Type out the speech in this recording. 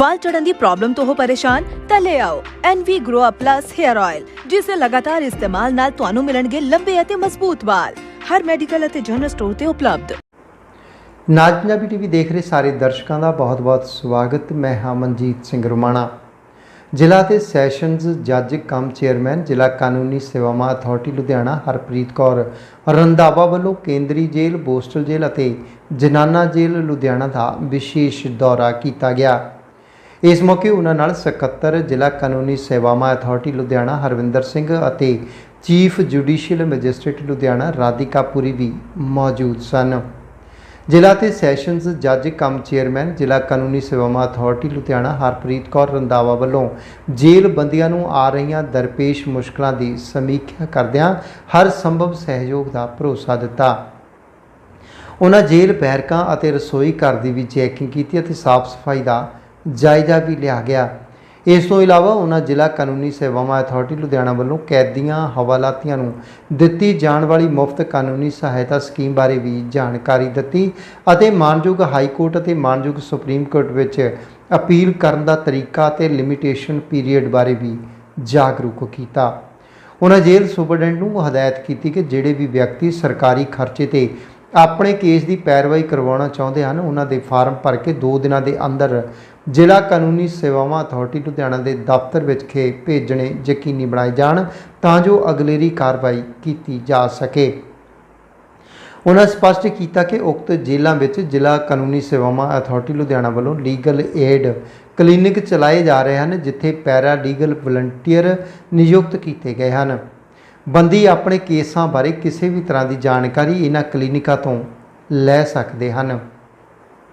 ਵਾਲ ਚੜਨ ਦੀ ਪ੍ਰੋਬਲਮ ਤੋਂ ਹੋ ਪਰੇਸ਼ਾਨ, ਤਾਂ ਲੈ ਆਓ NV Grow Up Plus Hair Oil ਜਿਸ ਦੇ ਲਗਾਤਾਰ ਇਸਤੇਮਾਲ ਨਾਲ ਤੁਹਾਨੂੰ ਮਿਲਣਗੇ ਲੰਬੇ ਅਤੇ ਮਜ਼ਬੂਤ ਵਾਲ। ਹਰ ਮੈਡੀਕਲ ਅਤੇ ਜਨਰਲ ਸਟੋਰ ਤੇ ਉਪਲਬਧ। ਨਾਜ ਪੰਜਾਬੀ ਟੀਵੀ ਦੇਖ ਰਹੇ ਸਾਰੇ ਦਰਸ਼ਕਾਂ ਦਾ ਬਹੁਤ-ਬਹੁਤ ਸਵਾਗਤ। ਮੈਂ ਹਾਂ ਮਨਜੀਤ ਸਿੰਘ ਰੁਮਾਣਾ। ਜ਼ਿਲ੍ਹਾ ਤੇ ਸੈਸ਼ਨਜ਼ ਜੱਜ ਕਮ ਚੇਅਰਮੈਨ, ਜ਼ਿਲ੍ਹਾ ਕਾਨੂੰਨੀ ਸੇਵਾਵਾਂ ਅਥਾਰਟੀ ਲੁਧਿਆਣਾ, ਹਰਪ੍ਰੀਤ ਕੌਰ ਰੰਧਾਵਾ ਵੱਲੋਂ ਕੇਂਦਰੀ ਜੇਲ੍ਹ, ਬੋਸਟਲ ਜੇਲ੍ਹ ਅਤੇ ਜਨਾਨਾ ਜੇਲ੍ਹ ਲੁਧਿਆਣਾ ਦਾ ਵਿਸ਼ੇਸ਼ ਦੌਰਾ ਕੀਤਾ ਗਿਆ। ਇਸ ਮੌਕੇ ਉਹਨਾਂ ਨਾਲ ਸਕੱਤਰ, ਜ਼ਿਲ੍ਹਾ ਕਾਨੂੰਨੀ ਸੇਵਾਵਾਂ ਅਥਾਰਟੀ ਲੁਧਿਆਣਾ ਹਰਵਿੰਦਰ ਸਿੰਘ ਅਤੇ chief judicial magistrate Ludhiana Radhika Puri ਵੀ ਮੌਜੂਦ ਸਨ। ਜ਼ਿਲ੍ਹਾ ਤੇ ਸੈਸ਼ਨਜ਼ ਜੱਜ ਕਮ ਚੇਅਰਮੈਨ, ਜ਼ਿਲ੍ਹਾ ਕਾਨੂੰਨੀ ਸੇਵਾਵਾਂ ਅਥਾਰਟੀ ਲੁਧਿਆਣਾ ਹਰਪ੍ਰੀਤ ਕੌਰ ਰੰਦਾਵਾ ਵੱਲੋਂ ਜੇਲ੍ਹ ਬੰਦੀਆਂ ਨੂੰ ਆ ਰਹੀਆਂ ਦਰਪੇਸ਼ ਮੁਸ਼ਕਲਾਂ ਦੀ ਸਮੀਖਿਆ ਕਰਦਿਆਂ ਹਰ ਸੰਭਵ ਸਹਿਯੋਗ ਦਾ ਭਰੋਸਾ ਦਿੱਤਾ। ਉਹਨਾਂ ਜੇਲ੍ਹ ਬੈਰਕਾਂ ਅਤੇ ਰਸੋਈ ਘਰ ਦੀ ਵੀ ਚੈਕਿੰਗ ਕੀਤੀ ਅਤੇ ਸਾਫ਼ ਸਫ਼ਾਈ ਦਾ ਜਾਇਜ਼ਾ ਵੀ ਲਿਆ ਗਿਆ। ਇਸ ਤੋਂ ਇਲਾਵਾ ਉਹਨਾਂ ਜ਼ਿਲ੍ਹਾ ਕਾਨੂੰਨੀ ਸੇਵਾਵਾਂ ਅਥਾਰਟੀ ਲੁਧਿਆਣਾ ਵੱਲੋਂ ਕੈਦੀਆਂ ਹਵਾਲਾਤੀਆਂ ਨੂੰ ਦਿੱਤੀ ਜਾਣ ਵਾਲੀ ਮੁਫਤ ਕਾਨੂੰਨੀ ਸਹਾਇਤਾ ਸਕੀਮ ਬਾਰੇ ਵੀ ਜਾਣਕਾਰੀ ਦਿੱਤੀ ਅਤੇ ਮਾਨਯੋਗ ਹਾਈ ਕੋਰਟ ਅਤੇ ਮਾਨਯੋਗ ਸੁਪਰੀਮ ਕੋਰਟ ਵਿੱਚ ਅਪੀਲ ਕਰਨ ਦਾ ਤਰੀਕਾ ਅਤੇ ਲਿਮਿਟੇਸ਼ਨ ਪੀਰੀਅਡ ਬਾਰੇ ਵੀ ਜਾਗਰੂਕ ਕੀਤਾ। ਉਹਨਾਂ ਜੇਲ੍ਹ ਸੁਪਰਡੈਂਟ ਨੂੰ ਹਦਾਇਤ ਕੀਤੀ ਕਿ ਜਿਹੜੇ ਵੀ ਵਿਅਕਤੀ ਸਰਕਾਰੀ ਖਰਚੇ ਤੇ ਆਪਣੇ ਕੇਸ ਦੀ ਪੈਰਵਾਈ ਕਰਵਾਉਣਾ ਚਾਹੁੰਦੇ ਹਨ। ਉਹਨਾਂ ਦੇ ਫਾਰਮ ਭਰ ਕੇ 2 ਦਿਨਾਂ ਦੇ ਅੰਦਰ ਜ਼ਿਲ੍ਹਾ ਕਾਨੂੰਨੀ ਸੇਵਾਵਾਂ ਅਥਾਰਟੀ ਲੁਧਿਆਣਾ ਦੇ ਦਫ਼ਤਰ ਵਿਖੇ ਭੇਜਣੇ ਯਕੀਨੀ ਬਣਾਏ ਜਾਣ ਤਾਂ ਜੋ ਅਗਲੇਰੀ ਕਾਰਵਾਈ ਕੀਤੀ ਜਾ ਸਕੇ। ਉਹਨਾਂ ਸਪਸ਼ਟ ਕੀਤਾ ਕਿ ਉਕਤ ਜੇਲ੍ਹਾਂ ਵਿੱਚ ਜ਼ਿਲ੍ਹਾ ਕਾਨੂੰਨੀ ਸੇਵਾਵਾਂ ਅਥਾਰਟੀ ਲੁਧਿਆਣਾ ਵੱਲੋਂ ਲੀਗਲ ਏਡ ਕਲੀਨਿਕ ਚਲਾਏ ਜਾ ਰਹੇ ਹਨ, ਜਿੱਥੇ ਪੈਰਾ ਲੀਗਲ ਵਲੰਟੀਅਰ ਨਿਯੁਕਤ ਕੀਤੇ ਗਏ ਹਨ। ਬੰਦੀ ਆਪਣੇ ਕੇਸਾਂ ਬਾਰੇ ਕਿਸੇ ਵੀ ਤਰ੍ਹਾਂ ਦੀ ਜਾਣਕਾਰੀ ਇਹਨਾਂ ਕਲੀਨਿਕਾਂ ਤੋਂ ਲੈ ਸਕਦੇ ਹਨ।